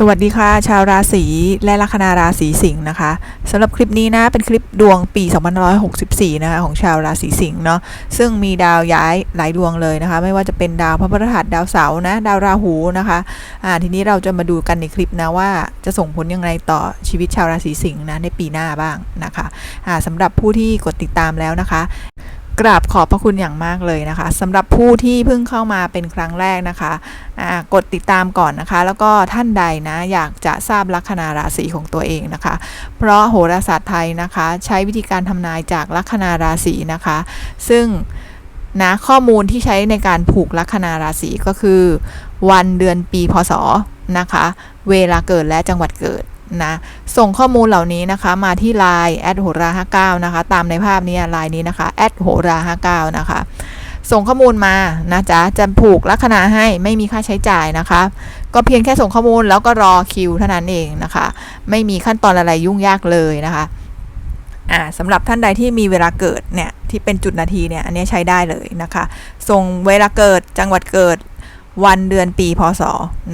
สวัสดีค่ะ ชาวราศีและลัคนาราศีสิงห์นะคะสำหรับคลิปนี้นะเป็นคลิปดวงปี2564 นะคะของชาวราศีสิงห์เนาะซึ่งมีดาวย้ายหลายดวงเลยนะคะ ไม่ว่าจะเป็นดาวพระพฤหัสดาวเสาร์นะ ดาวราหูนะคะอ่าทีนี้เราจะมาดูกันในคลิปนะว่าจะส่งผลยังไงต่อชีวิตชาวราศีสิงห์นะในปีหน้าบ้างนะคะอ่าสำหรับผู้ที่กดติดตามแล้วนะคะ กราบขอบพระคุณอย่างมากเลยนะคะสำหรับผู้ที่เพิ่งเข้ามาเป็นครั้งแรกนะคะอ่ากดติดตามก่อนนะคะ แล้วก็ท่านใดนะอยากจะทราบลัคนาราศีของตัวเองนะคะ เพราะโหราศาสตร์ไทยนะคะ ใช้วิธีการทำนายจากลัคนาราศีนะคะ ซึ่งนะข้อมูลที่ใช้ในการผูกลัคนาราศีก็คือ วันเดือนปีพศนะคะ เวลาเกิดและจังหวัดเกิด นะส่งข้อมูลเหล่านี้นะคะมาที่ Line แอดโหรา59นะคะตามในภาพนี้ไลน์นี้นะคะแอดโหรา59นะคะส่งข้อมูลมานะจ๊ะจะผูกลัคนาให้ไม่มีค่าใช้จ่ายนะคะ ก็เพียงแค่ส่งข้อมูลแล้วก็รอคิวเท่านั้นเองนะคะ ไม่มีขั้นตอนอะไรยุ่งยากเลยนะคะอ่าสำหรับท่านใดที่มีเวลาเกิดเนี่ยที่เป็นจุดนาทีเนี่ยอันนี้ใช้ได้เลยนะคะ ส่งเวลาเกิดจังหวัดเกิดวันเดือนปีพศ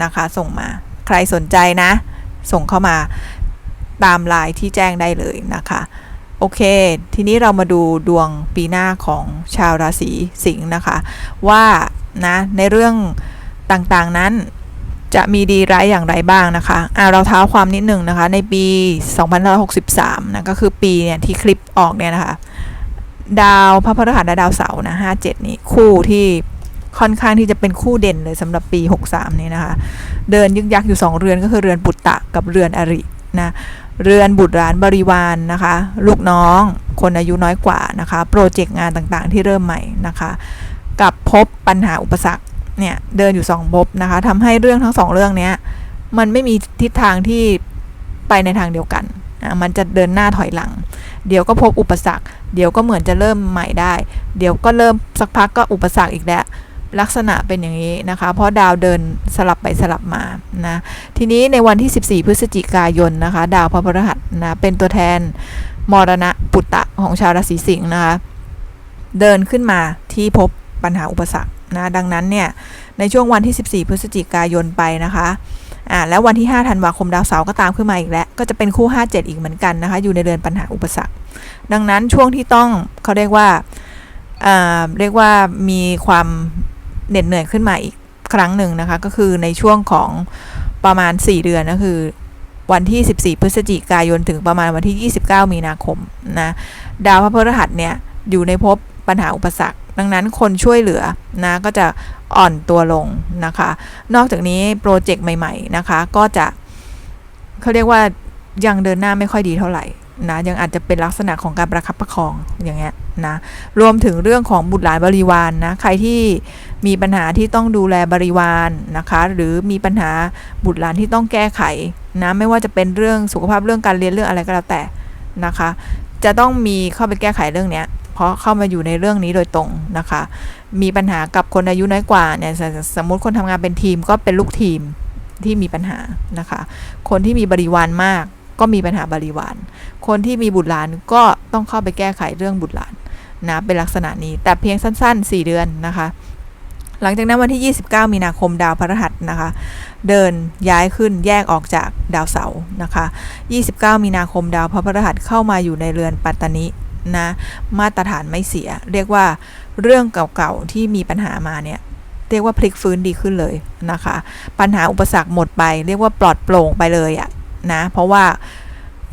นะคะ ส่งมาใครสนใจนะ ส่งเข้ามาตามไลน์ที่แจ้งได้เลยนะคะ โอเค ทีนี้เรามาดูดวงปีหน้าของชาวราศีสิงห์นะคะ ว่านะในเรื่องต่างๆนั้นจะมีดีร้ายอย่างไรบ้างนะคะอ่าเราเท้าความนิดหนึ่งนะคะ ในปี 2563 นะก็คือปีเนี่ยที่คลิปออกเนี่ยนะคะ ดาวพระพฤหัสและดาวเสาร์นะ 57 นี้คู่ที่ ค่อนข้างที่จะเป็นคู่เด่นเลยสำหรับปี 63 นี้นะคะ เดินยึกยักอยู่ 2 เรือนก็คือเรือนปุตตะกับเรือนอรินะเรือนบุตรหลานบริวารนนะคะ ลูกน้องคนอายุน้อยกว่านะคะ โปรเจกต์งานต่างๆ ที่เริ่มใหม่นะคะ กับพบปัญหาอุปสรรคเนี่ยเดินอยู่2ภพนะคะทำให้เรื่องทั้งสองเรื่องเนี้ยมันไม่มีทิศทางที่ไปในทางเดียวกันนะมันจะเดินหน้าถอยหลัง เดี๋ยวก็พบอุปสรรค เดี๋ยวก็เหมือนจะเริ่มใหม่ได้ เดี๋ยวก็เริ่มสักพักก็อุปสรรคอีกแล้ว ลักษณะเป็นอย่างนี้นะคะ เพราะดาวเดินสลับไปสลับมานะทีนี้ในวันที่ 14 พฤศจิกายนนะคะ ดาวพระพฤหัสนะเป็นตัวแทนมรณะปุตตะของชาวราศีสิงห์นะคะ เดินขึ้นมาที่พบปัญหาอุปสรรคนะดังนั้นเนี่ยในช่วงวันที่ 14 พฤศจิกายนไปนะคะอ่าแล้ววันที่ 5 ธันวาคมดาวเสาร์ก็ตามขึ้นมาอีกแล้ว ก็จะเป็นคู่ 57 อีกเหมือนกันนะคะ อยู่ในเรือนปัญหาอุปสรรค ดังนั้นช่วงที่ต้องเขาเรียกว่าอ่าเรียกว่ามีความ เหน็ดเหนื่อยขึ้นมาอีกครั้งหนึ่งนะคะ ก็คือในช่วงของประมาณ 4 เดือนก็คือวันที่ 14 พฤศจิกายนถึงประมาณวันที่ 29 มีนาคมนะดาวพระพฤหัสเนี่ยอยู่ในภพปัญหาอุปสรรค ดังนั้นคนช่วยเหลือนะก็จะอ่อนตัวลงนะคะ นอกจากนี้โปรเจกต์ใหม่ ๆ นะคะ ก็จะเขาเรียกว่ายังเดินหน้าไม่ค่อยดีเท่าไหร่ นะยังอาจจะเป็นลักษณะของการประคับประคองอย่างเงี้ยนะรวมถึงเรื่องของบุตรหลานบริวารนนะใครที่มีปัญหาที่ต้องดูแลบริวารนนะคะ หรือมีปัญหาบุตรหลานที่ต้องแก้ไขนะไม่ว่าจะเป็นเรื่องสุขภาพเรื่องการเรียนเรื่องอะไรก็แล้วแต่นะคะ จะต้องมีเข้าไปแก้ไขเรื่องเนี้ยเพราะเข้ามาอยู่ในเรื่องนี้โดยตรงนะคะ มีปัญหากับคนอายุน้อยกว่าเนี่ยสสมมติคนทำงานเป็นทีมก็เป็นลูกทีมที่มีปัญหานะคะ คนที่มีบริวารมาก ก็มีปัญหาบริวาร คนที่มีบุตรหลานก็ต้องเข้าไปแก้ไขเรื่องบุตรหลานนะเป็นลักษณะนี้แต่เพียงสั้น ๆ 4 เดือนนะคะ หลังจากนั้นวันที่ 29 มีนาคมดาวพฤหัสนะคะ เดินย้ายขึ้นแยกออกจากดาวเสาร์นะคะ 29 มีนาคมดาวพระพฤหัสเข้ามาอยู่ในเรือนปัตตานินะมาตรฐานไม่เสีย เรียกว่าเรื่องเก่าๆที่มีปัญหามาเนี่ยเรียกว่าพลิกฟื้นดีขึ้นเลยนะคะ ปัญหาอุปสรรคหมดไป เรียกว่าปลอดโปร่งไปเลยอะ นะ เพราะว่า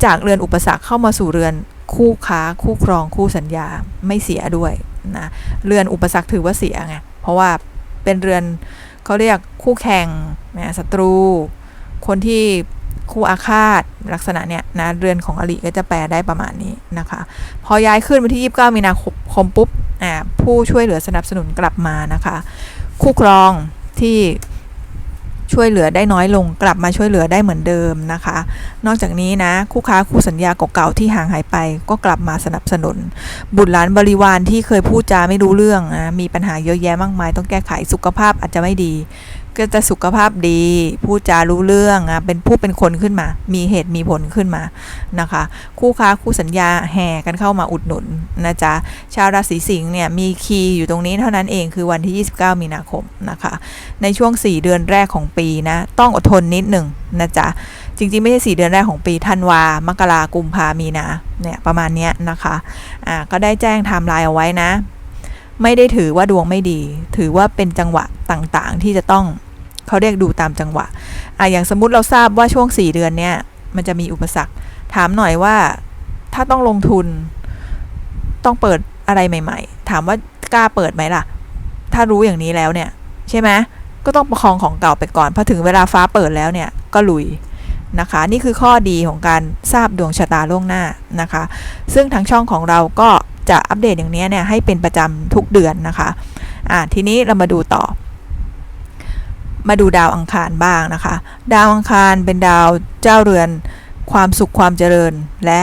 จากเรือนอุปสรรคเข้ามาสู่เรือนคู่ค้าคู่ครองคู่สัญญาไม่เสียด้วยนะเรือนอุปสรรคถือว่าเสียไงเพราะว่าเป็นเรือนเขาเรียกคู่แข่งนะศัตรู คนที่คู่อาฆาตลักษณะเนี้ยนะเรือนของอริก็จะแปลได้ประมาณนี้นะคะ พอย้ายขึ้นวันที่ 29 มีนาคมปุ๊บอ่าผู้ช่วยเหลือสนับสนุนกลับมานะคะ คู่ครองที่ ช่วยเหลือได้น้อยลง กลับมาช่วยเหลือได้เหมือนเดิมนะคะ นอกจากนี้นะคู่ค้าคู่สัญญาเก่าๆที่ห่างหายไป ก็กลับมาสนับสนุน บุตรหลานบริวารที่เคยพูดจาไม่รู้เรื่องนะมีปัญหาเยอะแยะมากมาย ต้องแก้ไขสุขภาพอาจจะไม่ดี ก็จะสุขภาพดี พูดจารู้เรื่องอะเป็นผู้เป็นคนขึ้นมา มีเหตุมีผลขึ้นมานะคะ คู่ค้าคู่สัญญาแห่กันเข้ามาอุดหนุนนะจ๊ะชาวราศีสิงห์เนี่ยมีคีย์อยู่ตรงนี้เท่านั้นเองคือวันที่ 29 มีนาคมนะคะ ในช่วง 4 เดือนแรกของปีนะ ต้องอดทนนิดหนึ่งนะจ๊ะจริงๆ ไม่ใช่ 4 เดือนแรกของปีธันวามกรากุมภามีนาเนี่ยประมาณเนี้ยนะคะอ่าก็ได้แจ้งไทม์ไลน์เอาไว้นะ ไม่ได้ถือว่าดวงไม่ดี ถือว่าเป็นจังหวะต่างๆ ที่จะต้องเขาเรียกดูตามจังหวะอะอย่างสมมติเราทราบว่าช่วง 4 เดือนเนี้ยมันจะมีอุปสรรค ถามหน่อยว่าถ้าต้องลงทุนต้องเปิดอะไรใหม่ ๆ ถามว่ากล้าเปิดไหมล่ะ ถ้ารู้อย่างนี้แล้วเนี่ย ใช่ไหมก็ต้องประคองของเก่าไปก่อนพอถึงเวลาฟ้าเปิดแล้วเนี่ยก็ลุยนะคะ นี่คือข้อดีของการทราบดวงชะตาล่วงหน้านะคะ ซึ่งทางช่องของเราก็ จะอัปเดตอย่างนี้เนี่ยให้เป็นประจำทุกเดือนนะคะอะทีนี้เรามาดูต่อ มาดูดาวอังคารบ้างนะคะ ดาวอังคารเป็นดาวเจ้าเรือน ความสุขความเจริญ และ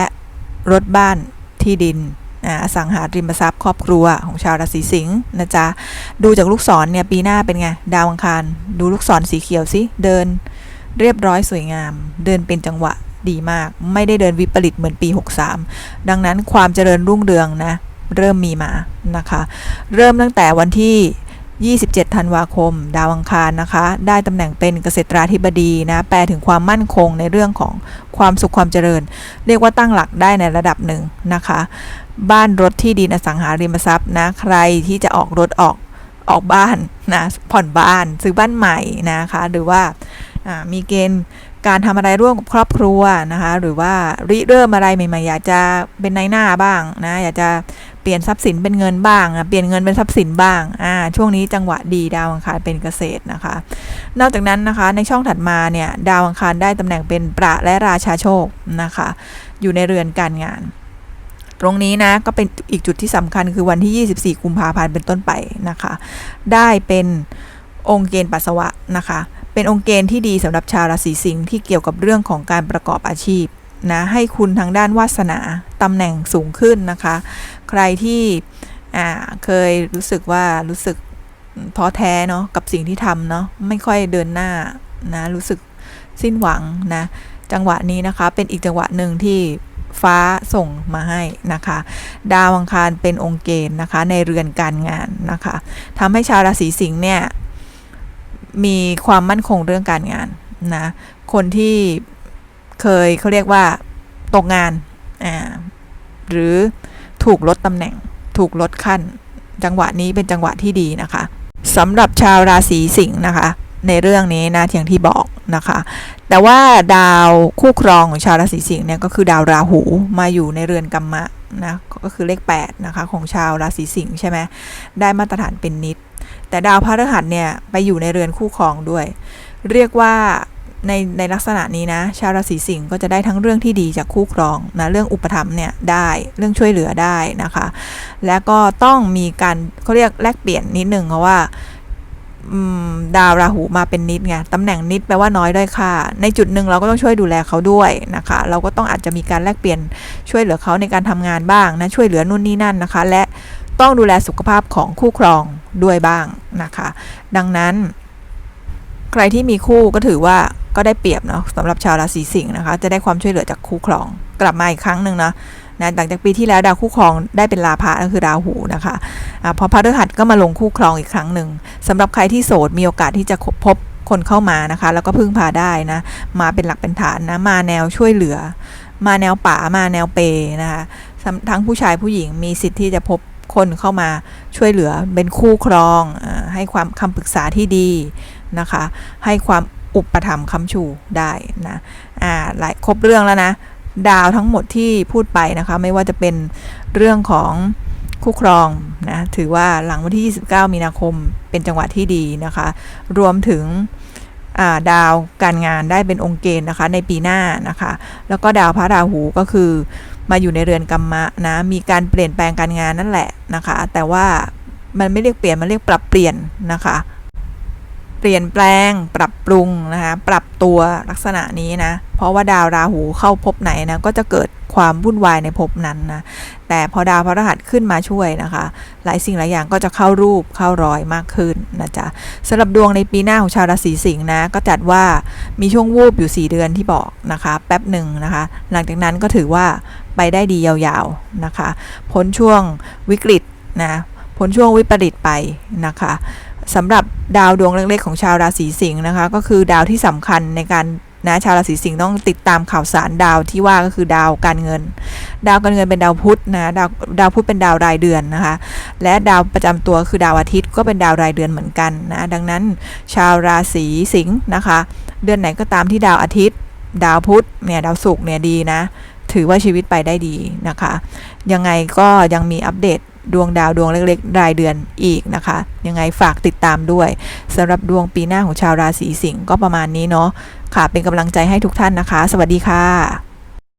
รถบ้านที่ดินอ่าอสังหาริมทรัพย์ครอบครัวของชาวราศีสิงห์นะจ๊ะ ดูจากลูกศรเนี่ยปีหน้าเป็นไง ดาวอังคาร ดูลูกศรสีเขียวสิ เดินเรียบร้อยสวยงาม เดินเป็นจังหวะ ดีมาก ไม่ได้เดินวิปริตเหมือนปี 63 ดังนั้นความเจริญรุ่งเรืองนะ เริ่มมีมานะคะ เริ่มตั้งแต่วันที่27 ธันวาคม ดาวอังคารนะคะ ได้ตำแหน่งเป็นเกษตราธิบดีนะ แปลถึงความมั่นคงในเรื่องของความสุขความเจริญ เรียกว่าตั้งหลักได้ในระดับหนึ่งนะคะ บ้านรถที่ดินอสังหาริมทรัพย์นะ ใครที่จะออกรถออกออกบ้านนะ ผ่อนบ้าน ซื้อบ้านใหม่นะคะ หรือว่าอ่ามีเกณฑ์ การทำอะไรร่วมกับครอบครัวนะคะ หรือว่าริเริ่มอะไรใหม่ๆอยากจะเป็นนายหน้าบ้างนะอยากจะเปลี่ยนทรัพย์สินเป็นเงินบ้างเปลี่ยนเงินเป็นทรัพย์สินบ้างอ่าช่วงนี้จังหวะดีดาวอังคารเป็นเกษตรนะคะ นอกจากนั้นนะคะในช่องถัดมาเนี่ยดาวอังคารได้ตำแหน่งเป็นประและราชาโชคนะคะ อยู่ในเรือนการงานตรงนี้นะก็เป็นอีกจุดที่สำคัญคือวันที่ 24 กุมภาพันธ์เป็นต้นไปนะคะ ได้เป็นองค์เกณฑ์ปัสสาวะนะคะ เป็นองค์เกณฑ์ที่ดีสำหรับชาวราศีสิงห์ที่เกี่ยวกับเรื่องของการประกอบอาชีพนะให้คุณทางด้านวาสนาตำแหน่งสูงขึ้นนะคะ ใครที่เคยรู้สึกว่ารู้สึกท้อแท้เนาะกับสิ่งที่ทำเนาะไม่ค่อยเดินหน้านะรู้สึกสิ้นหวังนะจังหวะนี้นะคะเป็นอีกจังหวะหนึ่งที่ฟ้าส่งมาให้นะคะ ดาวอังคารเป็นองค์เกณฑ์นะคะในเรือนการงานนะคะทำให้ชาวราศีสิงห์เนี่ย มีความมั่นคงเรื่องการงานนะ คนที่เคยเขาเรียกว่าตกงานอ่าหรือถูกลดตำแหน่ง ถูกลดขั้น จังหวะนี้เป็นจังหวะที่ดีนะคะสำหรับชาวราศีสิงห์นะคะ ในเรื่องนี้นะอย่างที่บอกนะคะ แต่ว่าดาวคู่ครองของชาวราศีสิงห์เนี่ยก็คือดาวราหูมาอยู่ในเรือนกัมมะนะก็คือเลข8นะคะของชาวราศีสิงห์ใช่ไหมได้มาตรฐานเป็นนิด แต่ดาวพฤหัสเนี่ยไปอยู่ในเรือนคู่ครองด้วย เรียกว่าในในลักษณะนี้นะ ชาวราศีสิงห์ก็จะได้ทั้งเรื่องที่ดีจากคู่ครองนะเรื่องอุปถัมภ์เนี่ยได้เรื่องช่วยเหลือได้นะคะ แล้วก็ต้องมีการเขาเรียกแลกเปลี่ยนนิดหนึ่งเพราะว่าดาวราหูมาเป็นนิดไงตำแหน่งนิดแปลว่าน้อยด้อยค่า ในจุดหนึ่งเราก็ต้องช่วยดูแลเขาด้วยนะคะ เราก็ต้องอาจจะมีการแลกเปลี่ยนช่วยเหลือเขาในการทำงานบ้างนะช่วยเหลือนู่นนี่นั่นนะคะ และ ต้องดูแลสุขภาพของคู่ครองด้วยบ้างนะคะ ดังนั้น ใครที่มีคู่ก็ถือว่าก็ได้เปรียบเนาะสำหรับชาวราศีสิงห์นะคะ จะได้ความช่วยเหลือจากคู่ครอง กลับมาอีกครั้งหนึ่งนะนะหลังจากปีที่แล้วดาวคู่ครองได้เป็นลาภะก็คือราหูนะคะอะพอพฤหัสก็มาลงคู่ครองอีกครั้งหนึ่งสำหรับใครที่โสดมีโอกาสที่จะพบคนเข้ามานะคะ แล้วก็พึ่งพาได้นะมาเป็นหลักเป็นฐานนะมาแนวช่วยเหลือ มาแนวป่ามาแนวเปนะคะทั้งผู้ชายผู้หญิงมีสิทธิ์ที่จะพบ คนเข้ามาช่วยเหลือเป็นคู่ครองอให้ความคำปรึกษาที่ดีนะคะ ให้ความอุปถัมภ์คำชูได้นะอ่าหลายครบเรื่องแล้วนะดาวทั้งหมดที่พูดไปนะคะ ไม่ว่าจะเป็นเรื่องของคู่ครองนะถือว่าหลังวันที่ 29 มีนาคมเป็นจังหวะที่ดีนะคะ รวมถึงดาวการงานได้เป็นองค์เกณฑ์นะคะในปีหน้านะคะ แล้วก็ดาวพระราหูก็คือ มาอยู่ในเรือนกรรมะนะ มีการเปลี่ยนแปลงการงานนั่นแหละนะคะ แต่ว่ามันไม่เรียกเปลี่ยน มันเรียกปรับเปลี่ยนนะคะ เปลี่ยนแปลง ปรับปรุงนะคะ ปรับตัวลักษณะนี้นะ เพราะว่าดาวราหูเข้าพบไหนนะ ก็จะเกิดความวุ่นวายในภพนั้นนะ แต่พอดาวพระรหัสขึ้นมาช่วยนะคะ หลายสิ่งหลายอย่างก็จะเข้ารูปเข้ารอยมากขึ้นนะจ๊ะสำหรับดวงในปีหน้าของชาวราศีสิงห์นะ ก็จัดว่ามีช่วงวูบอยู่ 4 เดือนที่บอกนะคะ แป๊บหนึ่งนะคะ หลังจากนั้นก็ถือว่า ไปได้ดียาวๆนะคะ พ้นช่วงวิกฤตนะพ้นช่วงวิปริตไปนะคะสำหรับดาวดวงเล็กๆของชาวราศีสิงห์นะคะ ก็คือดาวที่สำคัญในการนะชาวราศีสิงห์ต้องติดตามข่าวสารดาวที่ว่าก็คือดาวการเงิน ดาวการเงินเป็นดาวพุธนะดาวดาวพุธเป็นดาวรายเดือนนะคะ และดาวประจำตัวคือดาวอาทิตย์ก็เป็นดาวรายเดือนเหมือนกันนะดังนั้นชาวราศีสิงห์นะคะ เดือนไหนก็ตามที่ดาวอาทิตย์ ดาวพุธเนี่ยดาวศุกร์เนี่ยดีนะ ถือว่าชีวิตไปได้ดีนะคะ ยังไงก็ยังมีอัปเดตดวงดาวดวงเล็กๆ รายเดือนอีกนะคะ ยังไงฝากติดตามด้วยสำหรับดวงปีหน้าของชาวราศีสิงห์ก็ประมาณนี้เนาะค่ะ เป็นกำลังใจให้ทุกท่านนะคะ สวัสดีค่ะ